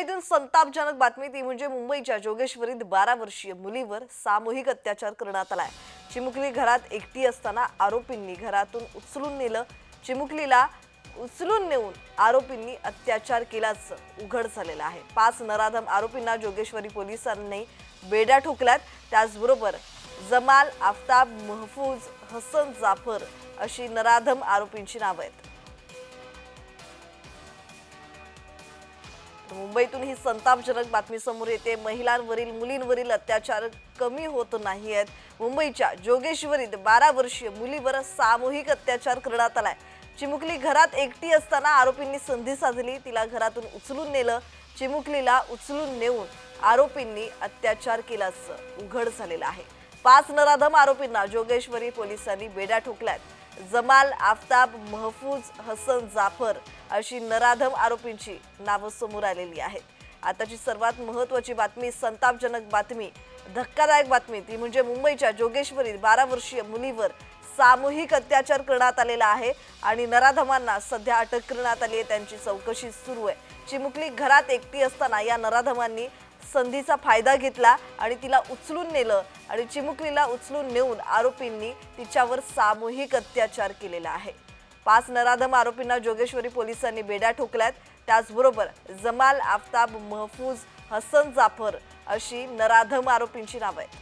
मुंबईतून संतापजनक बातमी ती म्हणजे मुंबईच्या जोगेश्वरीत बारा वर्षीय मुलीवर सामूहिक अत्याचार करण्यात आलाय. चिमुकली घरात एकटी असताना आरोपींनी घरातून उचलून नेलं. चिमुकलीला उचलून नेऊन आरोपींनी अत्याचार केलाच उघड झालेला आहे. पाच नराधम आरोपींना जोगेश्वरी पोलिसांनी बेड्या ठोकल्यात. त्याचबरोबर जमाल आफताब महफूज हसन जाफर अशी नराधम आरोपींची नावं आहेत. मुंबईतून ही संतापजनक बातमी समोर येते. महिलांवरील मुलींवरील अत्याचार कमी होत नाही आहेत मुंबईच्या जोगेश्वरीत बारा वर्षीय मुलीवर सामूहिक अत्याचार करण्यात आलाय. चिमुकली घरात एकटी असताना आरोपींनी संधी साधली. तिला घरातून उचलून नेलं. चिमुकलीला उचलून नेऊन आरोपींनी अत्याचार केल्याचं उघड झालेलं आहे. पाच नराधम आरोपींना जोगेश्वरी पोलिसांनी बेड्या ठोकल्यात. जमाल आफताब महफूज हसन जाफर अशी नराधम आरोपींची नावं समोर आलेली आहेत. आताची सर्वात महत्वाची बातमी संतापजनक बातमी धक्कादायक बातमी ती म्हणजे मुंबईच्या जोगेश्वरीत बारा वर्षीय मुलीवर सामूहिक अत्याचार करण्यात आलेला आहे आणि नराधमांना सध्या अटक करण्यात आली आहे त्यांची चौकशी सुरू आहे. चिमुकली घरात एकटी असताना या नराधमांनी संधीचा फायदा घेतला आणि तिला उचलून नेलं आणि चिमुकलीला उचलून नेऊन आरोपींनी तिच्यावर सामूहिक अत्याचार केलेला आहे. पाच नराधम आरोपींना जोगेश्वरी पोलिसांनी बेड्या ठोकल्यात. त्याचबरोबर जमाल आफताब महफूज हसन जाफर अशी नराधम आरोपींची नावं आहेत.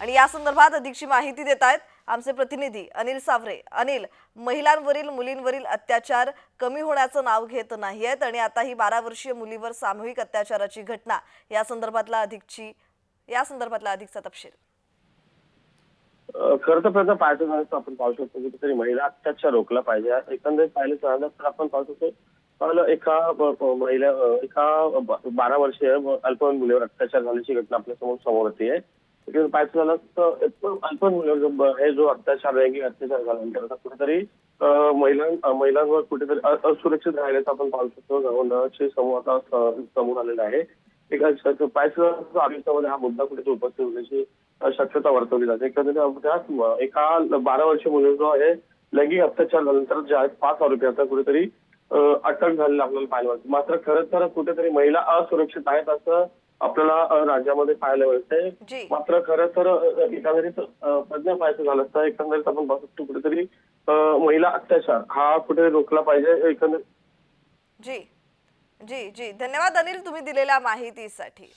आणि या संदर्भात अधिकची माहिती देत आहेत आमचे प्रतिनिधी अनिल सावरे. अनिल महिलांवरील मुलींवरील अत्याचार कमी होण्याचं नाव घेत नाही आहेत आणि आता ही बारा वर्षीय मुलीवर सामूहिक अत्याचाराची घटना. या संदर्भातला अधिकची या संदर्भातला अधिकचा तपशील. खरं तर प्रयत्न पाहायचं झालं तर आपण पाहू शकतो कुठेतरी महिला अत्याचार रोखला पाहिजे. एकंदरीत पाहिलं तर आपण पाहू शकतो पाहिलं एका महिला एका बारा वर्षीय अल्पवयीन मुलीवर अत्याचार झाल्याची घटना आपल्यासमोर समोर येते. एकंदरीत पाहायचं झालं तर जो हे जो अत्याचार लैंगिक अत्याचार झाल्यानंतर कुठेतरी महिला महिलांवर कुठेतरी असुरक्षित राहिल्याचं आपण पाहू शकतो. गव्हर्नरचे समूह आता समोर आलेला आहे. एक आयुष्यामध्ये हा मुद्दा कुठेतरी उपस्थित होण्याची शक्यता वर्तवली जाते. एकंदरीत त्यात एका बारा वर्ष मुलं जो आहे लैंगिक अत्याचार झाल्यानंतर जे आहेत पाच आरोपी आता कुठेतरी अटक झालेली आपल्याला पाहायला मिळते. मात्र खरं तर कुठेतरी महिला असुरक्षित आहेत असं आपल्याला राज्यामध्ये पाहायला मिळतंय जी. मात्र खरं तर एकंदरीत प्रज्ञा पाहायचं झालं तर एकंदरीत आपण शकतो कुठेतरी महिला अत्याचार हा कुठेतरी रोखला पाहिजे एकंदरीत जी. जी जी. धन्यवाद अनिल तुम्ही दिलेल्या माहितीसाठी.